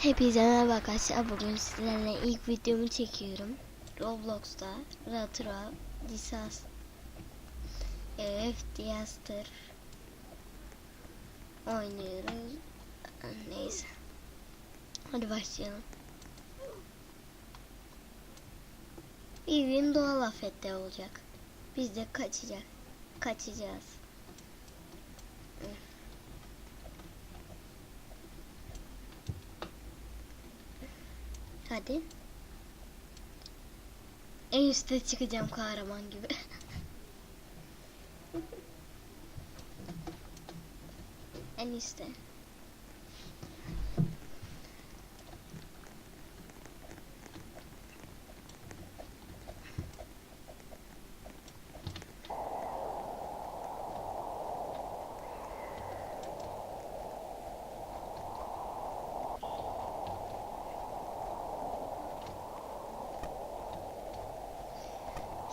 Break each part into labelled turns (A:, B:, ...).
A: Hepinize merhaba arkadaşlar. Bugün sizlerle ilk videomu çekiyorum. Roblox'ta Retro Disas Evet Disaster oynuyoruz. Neyse. Hadi başlayalım. Gün doğal afetler olacak. Biz de kaçacak. Kaçacağız. Hadi. En üstte çıkacağım kahraman gibi. en üstte.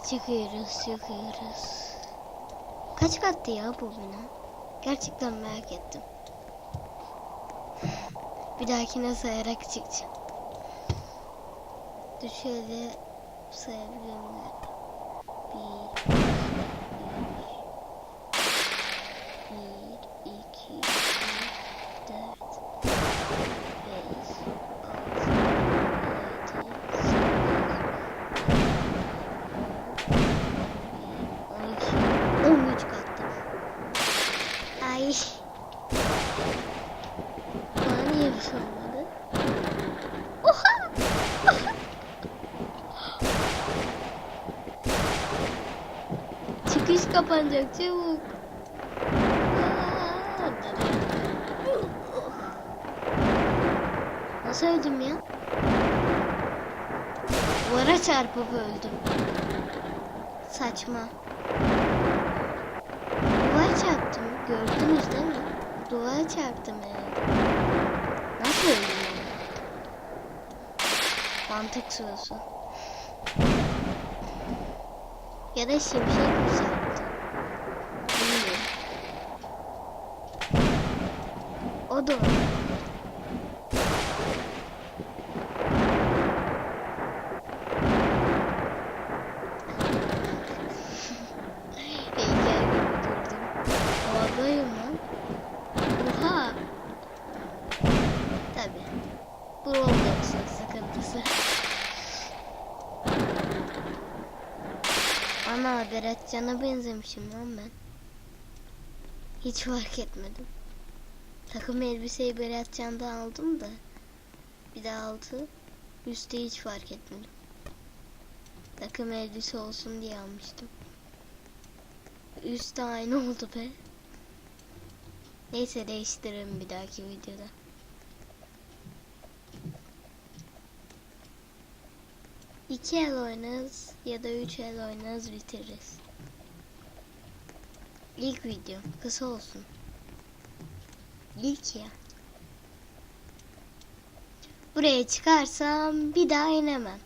A: Çıkıyoruz, çıkıyoruz. Kaç kattı ya bu bina? Gerçekten merak ettim. Bir dahakine sayarak çıkacağım. Dur şöyle sayabiliyorum galiba. Bir, üç, bir, iki, üç, dört, beş, altı, yedi, sekiz, 13 kattı. Ay. Bana niye bir şey olmadı? Oha! Çıkış kapanacak çabuk. Nasıl öldüm ya? Duvara çarpıp öldüm. Saçma. Duvara çarptım. Gördünüz değil mi? Duvara çarptım herhalde. Nasıl öldüm ya? Mantık sorusu. Ya da şimşek mi Roblox'un sıkıntısı. Ana Beratcan'a benzemişim lan ben. Hiç fark etmedim. Takım elbiseyi Beratcan'da aldım da. Bir de altı. Üstte hiç fark etmedim. Takım elbise olsun diye almıştım. Üstte aynı oldu be. Neyse değiştiririm bir dahaki videoda. İki el oynarız ya da üç el oynarız bitiririz. İlk video kısa olsun. İlk ya. Buraya çıkarsam bir daha inemem.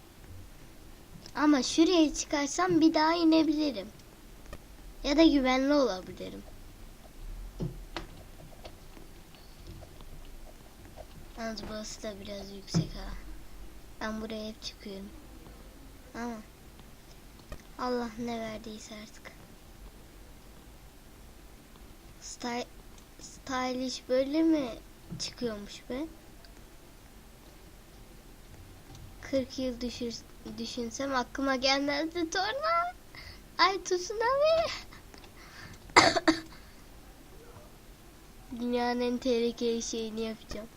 A: Ama şuraya çıkarsam bir daha inebilirim. Ya da güvenli olabilirim. Yalnız burası da biraz yüksek ha. Ben buraya hep çıkıyorum. Ama Allah ne verdiyse artık. Sty stylish böyle mi çıkıyormuş be? 40 yıl düşür düşünsem aklıma gelmezdi torna. Ay tsunami. Dünyanın en tehlikeli şeyini yapacağım.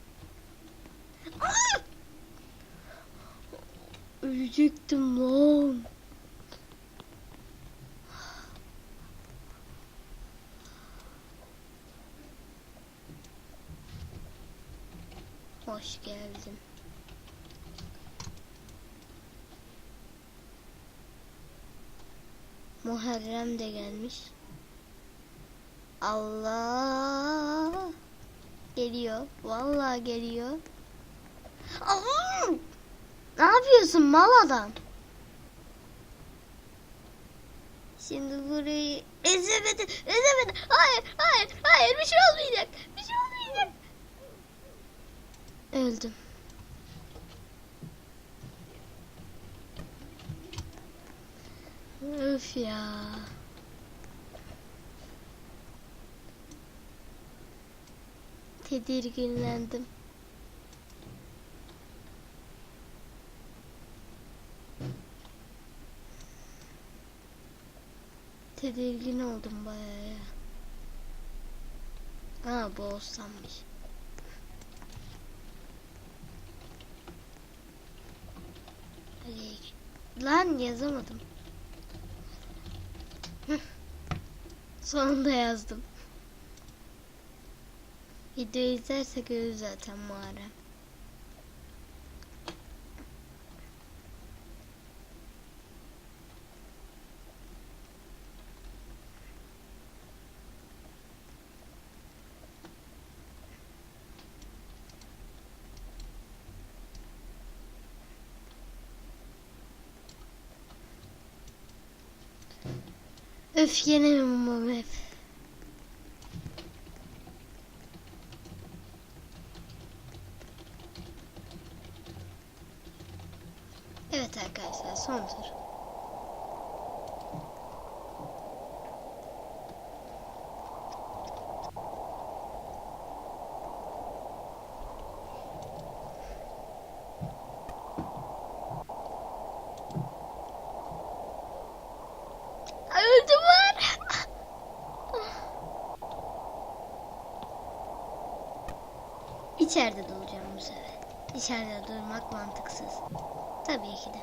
A: Aa! Ölecektim lan. Hoş geldin. Muharrem de gelmiş. Allah geliyor. Vallahi geliyor. Aa! Ne yapıyorsun mal adam? Şimdi burayı ezemedi, ezemedi. Hayır, hayır, hayır bir şey olmayacak. Bir şey. Öldüm. Öf ya. Tedirginlendim. Tedirgin oldum bayağı ya. Ha bu olsammış. Lan yazamadım. Sonunda yazdım. Videoyu izlersek görürüz zaten mağara. Öf yenemem bu hep. Evet arkadaşlar son tur. Öldüm var. İçeride duracağım bu sefer. İçeride durmak mantıksız. Tabii ki de.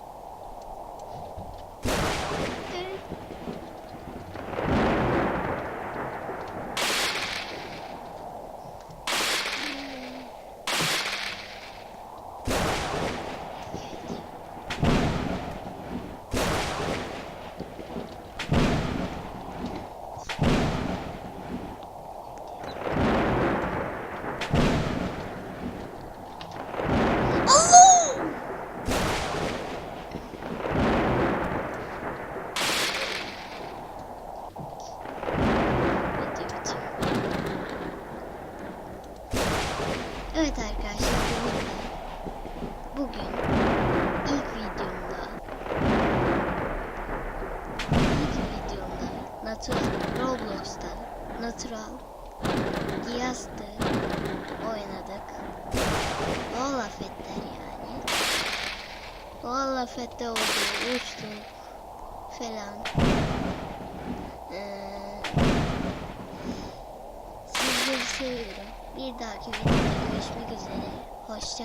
A: Allah! Video bitiyor. Evet arkadaşlar bugün ilk videomda ilk videomda natural Roblox'ta natural Giyastı oynadık. Doğal afetler yani. Doğal afette oldu, uçtuk falan. Ee, sizleri seviyorum. Bir dahaki videoda görüşmek üzere. Hoşça